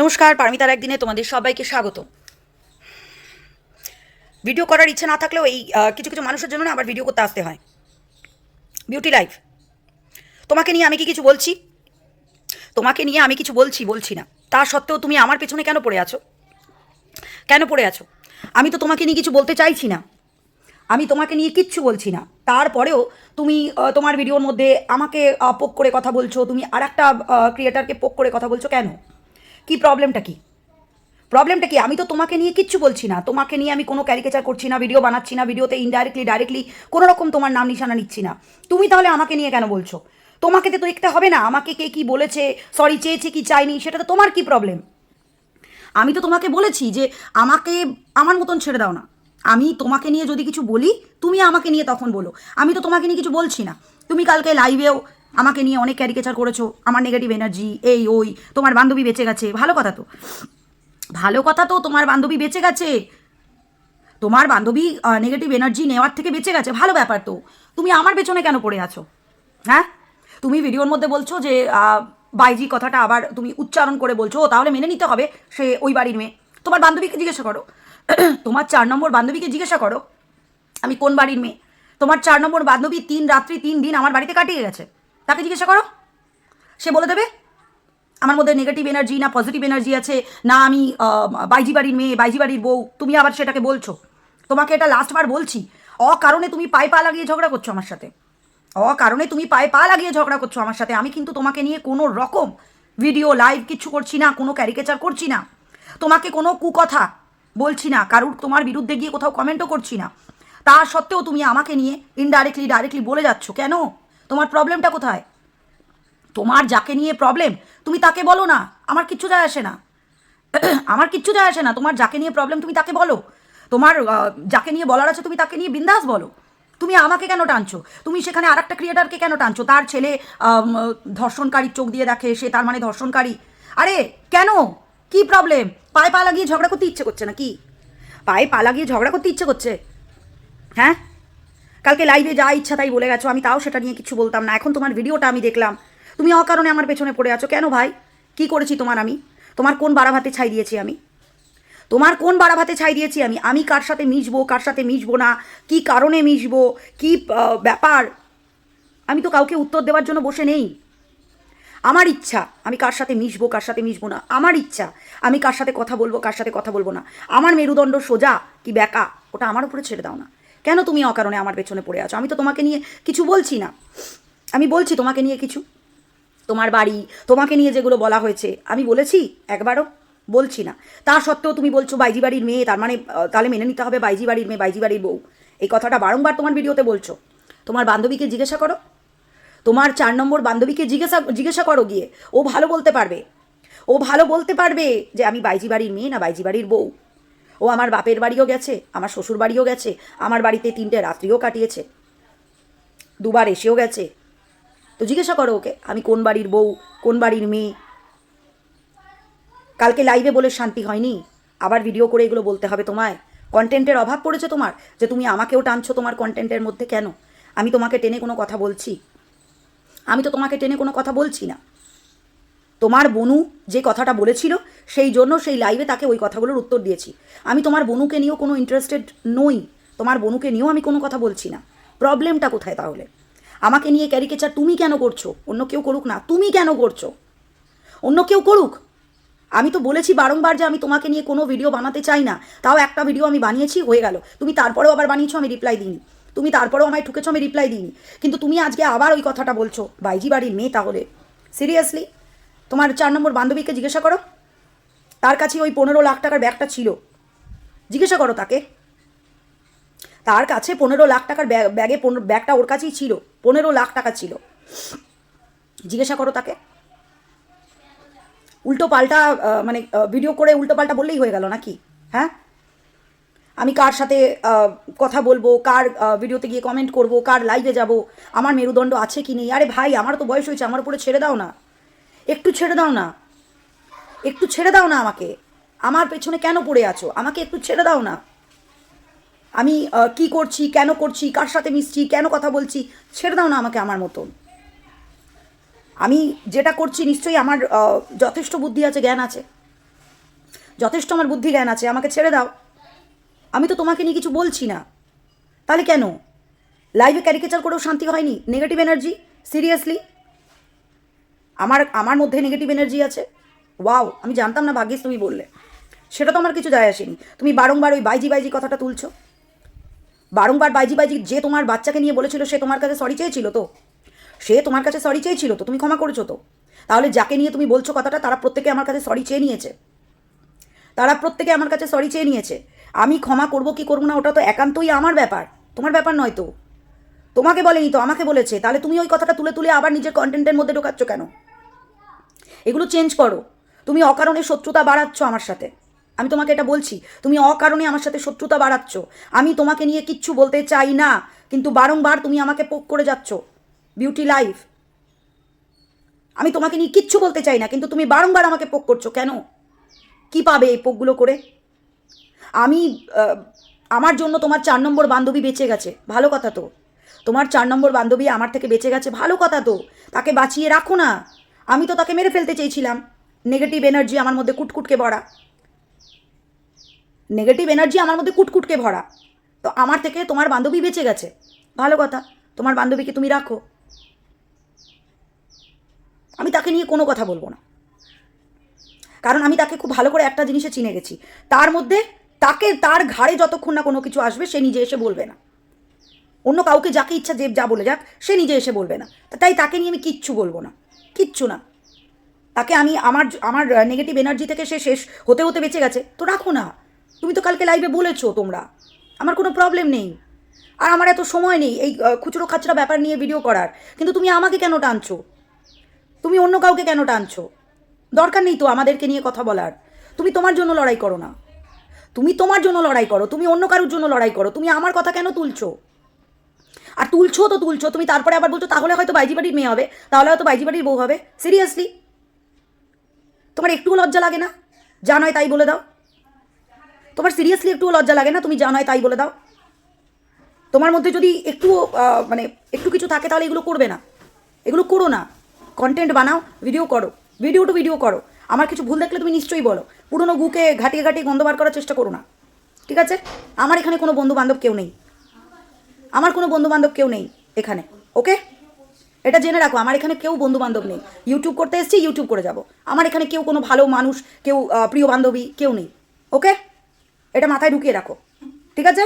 নমস্কার, পারমিতার একদিনে তোমাদের সবাইকে স্বাগত। ভিডিও করার ইচ্ছে না থাকলেও এই কিছু কিছু মানুষের জন্য না আবার ভিডিও করতে আসতে হয়। বিউটি লাইফ তোমাকে নিয়ে আমি কি কিছু বলছি? তোমাকে নিয়ে আমি কিছু বলছি বলছি না। তা সত্ত্বেও তুমি আমার পেছনে কেন পড়ে আছো? কেন পড়ে আছো? আমি তো তোমাকে নিয়ে কিছু বলতে চাইছি না। আমি তোমাকে নিয়ে কিচ্ছু বলছি না। তারপরেও তুমি তোমার ভিডিওর মধ্যে আমাকে পোক করে কথা বলছো, তুমি আর একটা ক্রিয়েটারকে পোক করে কথা বলছো কেন? কি প্রবলেমটা কি? প্রবলেমটা কি? আমি তো তোমাকে নিয়ে কিচ্ছু বলছি না। তোমাকে নিয়ে আমি কোনো ক্যারিকেচার করছি না ভিডিও বানাচ্ছি না ভিডিওতে ইনডাইরেক্টলি ডাইরেক্টলি কোনো রকম তোমার নাম নিশানা নিচ্ছি না। তুমি তাহলে আমাকে নিয়ে কেন বলছো? তোমাকে তো দেখতে হবে না। আমাকে কে কি বলেছে? সরি চেয়েছে কি চাইনি সেটা তো তোমার কি প্রবলেম আমি তো তোমাকে বলেছি যে আমাকে আমার মতন ছেড়ে দাও না। আমি তোমাকে নিয়ে যদি কিছু বলি, তুমি আমাকে নিয়ে তখন বলো। আমি তো তোমাকে নিয়ে কিছু বলছি না। তুমি কালকে লাইভেও আমাকে নিয়ে অনেক ক্যারিকেচার করেছ। আমার নেগেটিভ এনার্জি এই, ওই, তোমার বান্ধবী বেঁচে গেছে। ভালো কথা তো। ভালো কথা তো তোমার বান্ধবী বেঁচে গেছে। তোমার বান্ধবী নেগেটিভ এনার্জি নেওয়ার থেকে বেঁচে গেছে। ভালো ব্যাপার তো। তুমি আমার পেছনে কেন পড়ে আছো? হ্যাঁ? তুমি ভিডিওর মধ্যে বলছো যে বাইজি কথাটা আবার তুমি উচ্চারণ করে বলছো তাহলে মেনে নিতে হবে সে ওই বাড়ির মেয়ে। তোমার বান্ধবীকে জিজ্ঞাসা করো। তোমার চার নম্বর বান্ধবীকে জিজ্ঞাসা করো, আমি কোন বাড়ির মেয়ে? তোমার চার নম্বর বান্ধবী তিন রাত্রি তিন দিন আমার বাড়িতে কাটিয়ে গেছে। তাকে জিজ্ঞাসা করো। সে বলে দেবে, আমার মধ্যে নেগেটিভ এনার্জি না পজিটিভ এনার্জি আছে, না আমি বাইজি বাড়ির মেয়ে বাইজি বাড়ির বউ, তুমি আবার সেটাকে বলছো। তোমাকে এটা লাস্টবার বলছি। অকারণে তুমি পায়ে পা লাগিয়ে ঝগড়া করছ আমার সাথে। অকারণে তুমি পায়ে পা লাগিয়ে ঝগড়া করছ আমার সাথে। আমি কিন্তু তোমাকে নিয়ে কোনো রকম ভিডিও লাইভ কিচ্ছু করছি না, কোনো ক্যারিকেচার করছি না। তোমাকে কোনো কুকথা বলছি না, কারুর তোমার বিরুদ্ধে গিয়ে কোথাও কমেন্টও করছি না। তা সত্ত্বেও তুমি আমাকে নিয়ে ইনডাইরেক্টলি ডাইরেক্টলি বলে যাচ্ছ। কেন? তোমার প্রবলেমটা কোথায়? তোমার যাকে নিয়ে প্রবলেম তুমি তাকে বলো না, আমার কিচ্ছু যায় আসে না। আমার কিচ্ছু যায় আসে না, তোমার যাকে নিয়ে প্রবলেম তুমি তাকে বলো। তোমার যাকে নিয়ে বলার আছে, তুমি তাকে নিয়ে বিন্দাস বলো। তুমি আমাকে কেন টানছো? তুমি সেখানে আর একটা ক্রিয়েটারকে কেন টানছো? তার ছেলে ধর্ষণকারীর চোখ দিয়ে দেখে, সে তার মানে ধর্ষণকারী। আরে, কেন? কি প্রবলেম পায়ে পা লাগিয়ে ঝগড়া করতে ইচ্ছে করছে না কি পায়ে পা লাগিয়ে ঝগড়া করতে ইচ্ছে করছে। হ্যাঁ? কালকে লাইভে যা ইচ্ছা তাই বলে গেছো, আমি তাও সেটা নিয়ে কিছু বলতাম না। এখন তোমার ভিডিওটা আমি দেখলাম। তুমি অকারণে আমার পেছনে পড়ে আছো। কেন ভাই? কি করেছি তোমার আমি? তোমার কোন বাড়া ভাতে ছাই দিয়েছি আমি? তোমার কোন বাড়া ভাতে ছাই দিয়েছি আমি? আমি কার সাথে মিশবো, কার সাথে মিশবো না? কি কারণে মিশবো? কি ব্যাপার? আমি তো কাউকে উত্তর দেওয়ার জন্য বসে নেই। আমার ইচ্ছা, আমি কার সাথে মিশবো, কার সাথে মিশবো না? আমার ইচ্ছা, আমি কার সাথে কথা বলব, কার সাথে কথা বলব না? আমার মেরুদণ্ড সোজা কি ব্যাকা? ওটা আমার উপরে ছেড়ে দাও না। কেন তুমি অকারণে আমার পেছনে পড়ে আছো? আমি তো তোমাকে নিয়ে কিছু বলছি না। আমি বলছি তোমাকে নিয়ে কিছু। তোমার বাড়ি, তোমাকে নিয়ে যেগুলো বলা হয়েছে। আমি বলেছি একবারও বলছি না। তা সত্ত্বেও তুমি বলছো বাইজি বাড়ির মেয়ে, তার মানে তাহলে মেনে নিতে হবে বাইজি বাড়ির মেয়ে, বাইজি বাড়ির বউ। এই কথাটা বারংবার তোমার ভিডিওতে বলছো। তোমার বান্ধবীকে জিজ্ঞাসা করো। তোমার চার নম্বর বান্ধবীকে জিজ্ঞাসা জিজ্ঞাসা করো গিয়ে। ও ভালো বলতে পারবে। ও ভালো বলতে পারবে যে আমি বাইজি বাড়ির মেয়ে না বাইজি বাড়ির বউ। ও আমার বাপের বাড়িও গেছে, আমার শ্বশুর বাড়িও গেছে, আমার বাড়িতে তিনটে রাত্রিও কাটিয়েছে। দুবার এসেও গেছে। তো জিজ্ঞাসা করো ওকে, আমি কোন বাড়ির বউ, কোন বাড়ির মেয়ে? কালকে লাইভে বলে শান্তি হয়নি। আবার ভিডিও করে এগুলো বলতে হবে তোমায়। কন্টেন্টের অভাব পড়েছে তোমার? যে তুমি আমাকেও টানছো তোমার কন্টেন্টের মধ্যে কেন? আমি তোমাকে টেনে কোনো কথা বলছি? আমি তো তোমাকে টেনে কোনো কথা বলছি না। তোমার বনু যে কথাটা বলেছিল সেই জন্য সেই লাইভে তাকে ওই কথাগুলোর উত্তর দিয়েছি। আমি তোমার বনুকে নিয়েও কোনো ইন্টারেস্টেড নই। তোমার বনুকে নিয়েও আমি কোনো কথা বলছি না। প্রবলেমটা কোথায় তাহলে? আমাকে নিয়ে ক্যারিকেচার তুমি কেন করছ? অন্য কেউ করুক না। তুমি কেন করছ? অন্য কেউ করুক। আমি তো বলেছি বারংবার যে আমি তোমাকে নিয়ে কোনো ভিডিও বানাতে চাই না। তাও একটা ভিডিও আমি বানিয়েছি, হয়ে গেল। তুমি তারপরেও আবার বানিয়েছো, আমি রিপ্লাই দিইনি। তুমি তারপরেও আমায় ঠুকেছো, আমি রিপ্লাই দিইনি। কিন্তু তুমি আজকে আবার ওই কথাটা বলছো। বাইজি বাড়ির মেয়ে তাহলে। সিরিয়াসলি তোমার চার নম্বর বান্ধবীকে জিজ্ঞাসা করো। তার কাছে ওই পনেরো লাখ টাকার ব্যাগটা ছিল। জিজ্ঞাসা করো তাকে। তার কাছে পনেরো লাখ টাকার ব্যাগ- ব্যাগে ব্যাগটা ওর কাছেই ছিল। পনেরো লাখ টাকা ছিল। জিজ্ঞাসা করো তাকে। উল্টো পাল্টা মানে ভিডিও করে উল্টো পাল্টা বললেই হয়ে গেল নাকি? হ্যাঁ? আমি কার সাথে কথা বলব? কার ভিডিওতে গিয়ে কমেন্ট করব? কার লাইভে যাব? আমার মেরুদণ্ড আছে কি নেই? আরে ভাই আমার তো বয়স হয়েছে, আমার উপরে ছেড়ে দাও না। একটু ছেড়ে দাও না। একটু ছেড়ে দাও না আমাকে। আমার পেছনে কেন পড়ে আছো? আমাকে একটু ছেড়ে দাও না। আমি কি করছি, কেন করছি, কার সাথে মিশছি, কেন কথা বলছি, ছেড়ে দাও না আমাকে আমার মতন। আমি যেটা করছি নিশ্চয়ই আমার যথেষ্ট বুদ্ধি আছে, জ্ঞান আছে। যথেষ্ট আমার বুদ্ধি, জ্ঞান আছে। আমাকে ছেড়ে দাও। আমি তো তোমাকে নিয়ে কিছু বলছি না। তাহলে কেন? লাইভে ক্যারিকেচার করেও শান্তি হয়নি? নেগেটিভ এনার্জি সিরিয়াসলি আমার আমার মধ্যে নেগেটিভ এনার্জি আছে? ওয়াও, আমি জানতাম না ভাগ্যিস তুমি বললে। সেটা তো আমার কিছু যায় আসেনি। তুমি বারংবার ওই বাইজি বাইজি কথাটা তুলছো? বারংবার বাইজি বাইজি যে তোমার বাচ্চাকে নিয়ে বলেছিল, সে তোমার কাছে সরি চেয়েছিল তো? সে তোমার কাছে সরি চেয়েছিল তো? তুমি ক্ষমা করেছ তো? তাহলে যাকে নিয়ে তুমি বলছো কথাটা, তারা প্রত্যেকে আমার কাছে সরি চেয়ে নিয়েছে। তারা প্রত্যেকে আমার কাছে সরি চেয়ে নিয়েছে। আমি ক্ষমা করব কি করব না, ওটা তো একান্তই আমার ব্যাপার। তোমার ব্যাপার নয় তো? তোমাকে বলেনি তো, আমাকে বলেছে। তাহলে তুমি ওই কথাটা তুলে তুলে আবার নিজের কন্টেন্টের মধ্যে ঢোকাচ্ছ কেন? এগুলো চেঞ্জ করো। তুমি অকারণে শত্রুতা বাড়াচ্ছ আমার সাথে। আমি তোমাকে এটা বলছি, তুমি অকারণে আমার সাথে শত্রুতা বাড়াচ্ছ। আমি তোমাকে নিয়ে কিচ্ছু বলতে চাই না, কিন্তু বারংবার তুমি আমাকে পোক করে যাচ্ছ। Beauty life. আমি তোমাকে নিয়ে কিচ্ছু বলতে চাই না, কিন্তু তুমি বারংবার আমাকে পোক করছ, কেন? কি পাবে এই পোকগুলো করে? আমি আমার জন্য তোমার চার নম্বর বান্ধবী বেঁচে গেছে, ভালো কথা তো। তোমার চার নম্বর বান্ধবী আমার থেকে বেঁচে গেছে, ভালো কথা তো। তাকে বাঁচিয়ে রাখো না। আমি তো তাকে মেরে ফেলতে চেয়েছিলাম। নেগেটিভ এনার্জি আমার মধ্যে কুটকুটকে ভরা। নেগেটিভ এনার্জি আমার মধ্যে কুটকুটকে ভরা। তো আমার থেকে তোমার বান্ধবী বেঁচে গেছে। ভালো কথা, তোমার বান্ধবীকে তুমি রাখো। আমি তাকে নিয়ে কোনো কথা বলব না। কারণ আমি তাকে খুব ভালো করে একটা জিনিসে চিনে গেছি। তার মধ্যে তাকে, তার ঘাড়ে যতক্ষণ না কোনো কিছু আসবে, সে নিজে এসে বলবে না। অন্য কাউকে যাকে ইচ্ছা যে যা বলে যাক, সে নিজে এসে বলবে না। তাই তাকে নিয়ে আমি কিচ্ছু বলব না। কিচ্ছু না। তাকে আমি আমার আমার নেগেটিভ এনার্জি থেকে সে শেষ হতে হতে বেঁচে গেছে। তো রাখো না। তুমি তো কালকে লাইভে বলেছ তোমরা। আমার কোনো প্রবলেম নেই। আর আমার এত সময় নেই এই খুচরো খাচরা ব্যাপার নিয়ে ভিডিও করার। কিন্তু তুমি আমাকে কেন টানছো? তুমি অন্য কাউকে কেন টানছো? দরকার নেই তো আমাদেরকে নিয়ে কথা বলার। তুমি তোমার জন্য লড়াই করো না। তুমি তোমার জন্য লড়াই করো। তুমি অন্য কারোর জন্য লড়াই করো। তুমি আমার কথা কেন তুলছো? আর তুলছো তো তুলছো। তুমি তারপরে আবার বলছো, তাহলে হয়তো বাইজি বাড়ির মেয়ে হবে। তাহলে হয়তো বাইজি বাড়ির বউ হবে। সিরিয়াসলি তোমার একটুও লজ্জা লাগে না? যা নয় তাই বলে দাও। তোমার সিরিয়াসলি একটুও লজ্জা লাগে না? তুমি যা নয় তাই বলে দাও। তোমার মধ্যে যদি একটু মানে একটু কিছু থাকে তাহলে এগুলো করবে না। এগুলো করো না। কন্টেন্ট বানাও ভিডিও করো। ভিডিও টু ভিডিও করো। আমার কিছু ভুল দেখলে তুমি নিশ্চয়ই বলো। পুরনো গুকে ঘাটিয়ে ঘাটিয়ে গন্ধ বার করার চেষ্টা করো না। ঠিক আছে? আমার এখানে কোনো বন্ধু বান্ধব কেউ নেই। আমার কোনো বন্ধু বান্ধব কেউ নেই এখানে। ওকে এটা জেনে রাখো, আমার এখানে কেউ বন্ধু বান্ধব নেই। ইউটিউব করতে এসেছি ইউটিউব করে যাব। আমার এখানে কেউ কোনো ভালো মানুষ, কেউ প্রিয় বান্ধবী, কেউ নেই ওকে এটা মাথায় ঢুকিয়ে রাখো, ঠিক আছে?